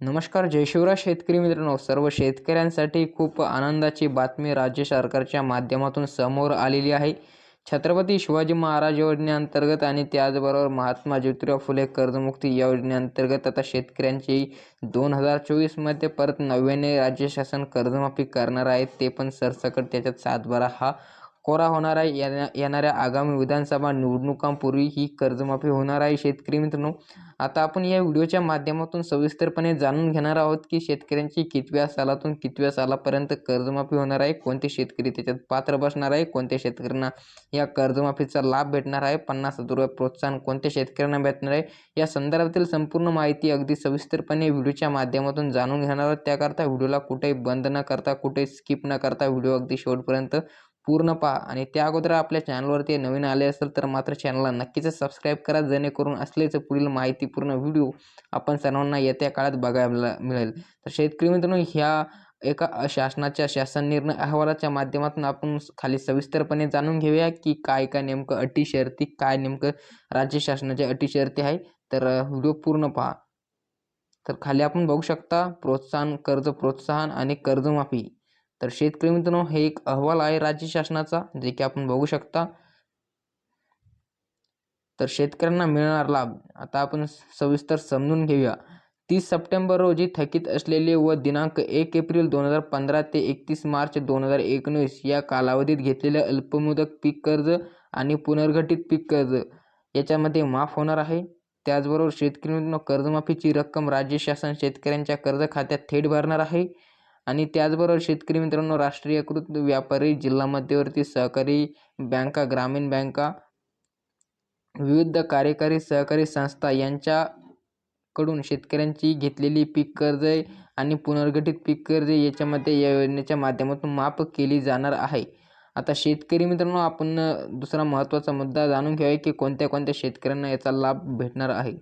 नमस्कार जयशिवराज शेतकरी मित्रांनो. सर्व शेतकऱ्यांसाठी खूप आनंदाची बातमी राज्य सरकारच्या माध्यमातून समोर आलेली आहे. छत्रपती शिवाजी महाराज योजनेअंतर्गत आणि त्याचबरोबर महात्मा ज्योतिराव फुले कर्जमुक्ती योजनेअंतर्गत आता शेतकऱ्यांची दोन हजार चोवीसमध्ये परत नव्याने राज्य शासन कर्जमाफी करणार आहे ते पण सरसकट त्याच्यात सातबारा हा कोरा होणार आहे. येण्या येणाऱ्या आगामी विधानसभा निवडणुकांपूर्वी ही कर्जमाफी होणार आहे. शेतकरी मित्रांनो आता आपण या व्हिडिओच्या माध्यमातून सविस्तरपणे जाणून घेणार आहोत की शेतकऱ्यांची कितव्या सालातून कितव्या सालापर्यंत कर्जमाफी होणार आहे. कोणते शेतकरी त्याच्यात पात्र बसणार आहे? कोणत्या शेतकऱ्यांना या कर्जमाफीचा लाभ भेटणार आहे? पन्नास हजार रुपये प्रोत्साहन कोणत्या शेतकऱ्यांना भेटणार आहे? या संदर्भातील संपूर्ण माहिती अगदी सविस्तरपणे व्हिडिओच्या माध्यमातून जाणून घेणार आहोत. त्याकरता व्हिडिओला कुठेही बंद न करता कुठेही स्किप न करता व्हिडिओ अगदी शेवटपर्यंत पूर्ण पहा. आणि त्या अगोदर आपल्या चॅनलवरती नवीन आले असेल तर मात्र चॅनलला नक्कीच सबस्क्राईब करा. जेणेकरून असलेचं पुढील माहितीपूर्ण व्हिडिओ आपण सर्वांना येत्या काळात बघायला मिळेल. तर शेतकरी मित्रांनो ह्या एका शासनाच्या शासन निर्णय अहवालाच्या माध्यमातून आपण खाली सविस्तरपणे जाणून घेऊया की काय काय नेमकं अटी शर्ती काय नेमकं राज्य शासनाच्या अटी शर्ती आहे. तर व्हिडिओ पूर्ण पहा. तर खाली आपण बघू शकता प्रोत्साहन कर्ज प्रोत्साहन आणि कर्जमाफी. तर शेतकरी मित्रांनो हे एक अहवाल आहे राज्य शासनाचा जे की आपण बघू शकता. तर शेतकऱ्यांना मिळणार लाभ आता आपण सविस्तर समजून घेऊया. तीस सप्टेंबर रोजी थकीत असलेले व दिनांक एक एप्रिल दोन हजार पंधरा ते एकतीस मार्च दोन हजार एकोणीस या कालावधीत घेतलेले अल्पमुदत पीक कर्ज आणि पुनर्गठित पीक कर्ज याच्यामध्ये माफ होणार आहे. त्याचबरोबर शेतकरी कर्जमाफीची रक्कम राज्य शासन शेतकऱ्यांच्या कर्ज खात्यात थेट भरणार आहे. आणि त्याचबरोबर शेतकरी मित्रांनो राष्ट्रीयकृत व्यापारी जिल्हा मध्यवर्ती सहकारी बँका ग्रामीण बँका विविध कार्यकारी सहकारी संस्था यांच्याकडून शेतकऱ्यांची घेतलेली पीक कर्ज आणि पुनर्गठित पीक कर्ज याच्यामध्ये या योजनेच्या माध्यमातून माफ केली जाणार आहे. आता शेतकरी मित्रांनो आपण दुसरा महत्त्वाचा मुद्दा जाणून घेऊया की कोणत्या कोणत्या शेतकऱ्यांना याचा लाभ भेटणार आहे.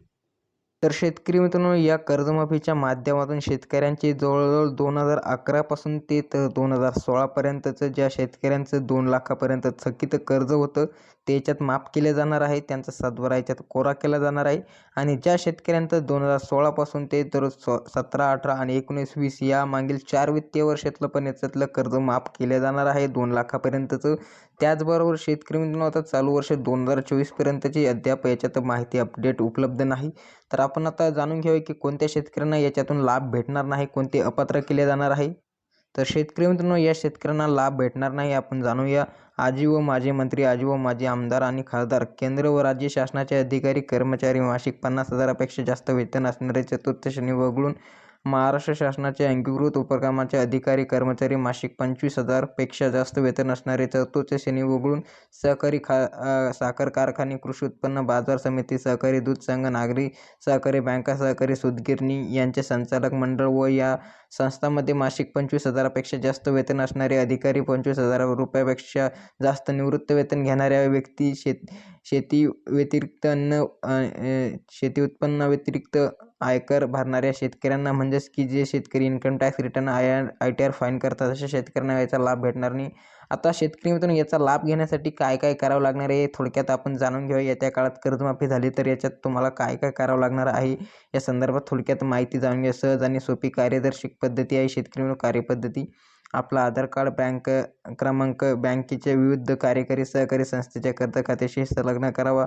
तर शेतकरी मित्रांनो या कर्जमाफीच्या माध्यमातून शेतकऱ्यांचे जवळजवळ दोन हजार अकरापासून ते तर दोन हजार सोळापर्यंतचं ज्या शेतकऱ्यांचं दोन लाखापर्यंत थकीत कर्ज होतं ते याच्यात माफ केले जाणार आहे त्यांचा सातबारा याच्यात कोरा केला जाणार आहे. आणि ज्या शेतकऱ्यांचं दोन हजार सोळापासून ते तर सतरा अठरा आणि एकोणीस वीस या मागील चार वित्तीय वर्षातलं पण याच्यातलं कर्ज माफ केले जाणार आहे. दोन लाखापर्यंतचं त्याचबरोबर शेतकरी मित्रांनो आता चालू वर्ष दोन हजार चोवीसपर्यंतची अद्याप याच्यात माहिती अपडेट उपलब्ध नाही. तर आपण आता जाणून घेऊया की कोणत्या शेतकऱ्यांना याच्यातून लाभ भेटणार नाही कोणते अपात्र केले जाणार आहे. तर शेतकरी मित्रांनो या शेतकऱ्यांना लाभ भेटणार नाही आपण जाणूया. आजी व माजी मंत्री आजी व माजी आमदार आणि खासदार केंद्र व राज्य शासनाचे अधिकारी कर्मचारी मासिक पन्नास हजारापेक्षा जास्त वेतन असणारे चतुर्थ श्रेणी वगळून महाराष्ट्र शासनाच्या अंगीकृत उपक्रमाचे अधिकारी कर्मचारी मासिक पंचवीस हजारपेक्षा जास्त वेतन असणारे चतुर्थ श्रेणी वगळून सहकारी खा साखर कारखाने कृषी उत्पन्न बाजार समिती सहकारी दूध संघ नागरी सहकारी बँका सहकारी सूतगिरणी यांचे संचालक मंडळ व या संस्थांमध्ये मासिक पंचवीस हजारापेक्षा जास्त वेतन असणारे अधिकारी पंचवीस हजार रुपयापेक्षा जास्त निवृत्त वेतन घेणाऱ्या व्यक्ती शेत शेती व्यतिरिक्त अन्न शेती उत्पन्नाव्यतिरिक्त आयकर भरणाऱ्या शेतकऱ्यांना म्हणजेच की जे शेतकरी income tax return I I T R file करतात अशा शेतकऱ्यांना याचा लाभ भेटणार नाही. आता शेतकरी मित्रांनो याचा लाभ घेण्यासाठी काय काय करावं लागणार आहे थोडक्यात आपण जाणून घेऊया. येत्या काळात कर्जमाफी झाली तर याच्यात तुम्हाला काय काय करावं लागणार आहे या संदर्भात थोडक्यात माहिती जाणून घ्या. सहज आणि सोपी कार्यदर्शी पद्धती आहे शेतकरी कार्यपद्धती. आपला आधार कार्ड बँक क्रमांक बँकेच्या विविध कार्यकारी सहकारी संस्थेच्या कर्ज खात्याशी संलग्न करावा.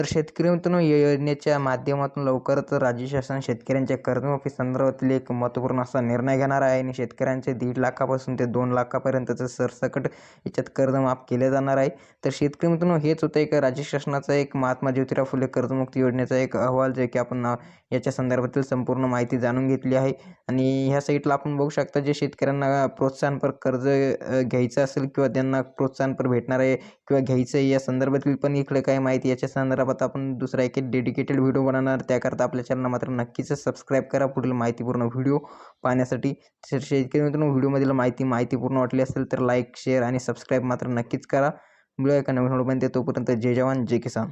तर शेतकरी मित्रांनो या योजनेच्या माध्यमातून लवकरच राज्य शासन शेतकऱ्यांच्या कर्जमाफी संदर्भातील एक महत्त्वपूर्ण असा निर्णय घेणार आहे आणि शेतकऱ्यांचे दीड लाखापासून ते दोन लाखापर्यंतचं सरसकट याच्यात कर्ज माफ केले जाणार आहे. तर शेतकरी मित्रांनो हेच होतं एक राज्य शासनाचा एक महात्मा ज्योतिराव फुले कर्जमुक्ती योजनेचा एक अहवाल जे की आपण याच्या संदर्भातील संपूर्ण माहिती जाणून घेतली आहे. आणि ह्या साईटला आपण बघू शकता जे शेतकऱ्यांना प्रोत्साहनपर कर्ज घ्यायचं असेल किंवा त्यांना प्रोत्साहनपर भेटणार आहे किंवा घ्यायचं आहे या संदर्भातील पण इकडे काय माहिती याच्या संदर्भात आपण दुसरा एक डेडिकेटेड व्हिडिओ बनवणार. त्याकरता आपल्या चॅनलला मात्र नक्कीच सबस्क्राईब करा. पुढील माहितीपूर्ण व्हिडिओ पाहण्यासाठी शेतकरी मित्रांनो व्हिडिओमधील माहिती माहितीपूर्ण वाटली असेल तर लाईक शेअर आणि सबस्क्राईब मात्र नक्कीच करा. मिळूया एका नवीन व्हिडिओमध्ये. तोपर्यंत जय जवान जय किसान.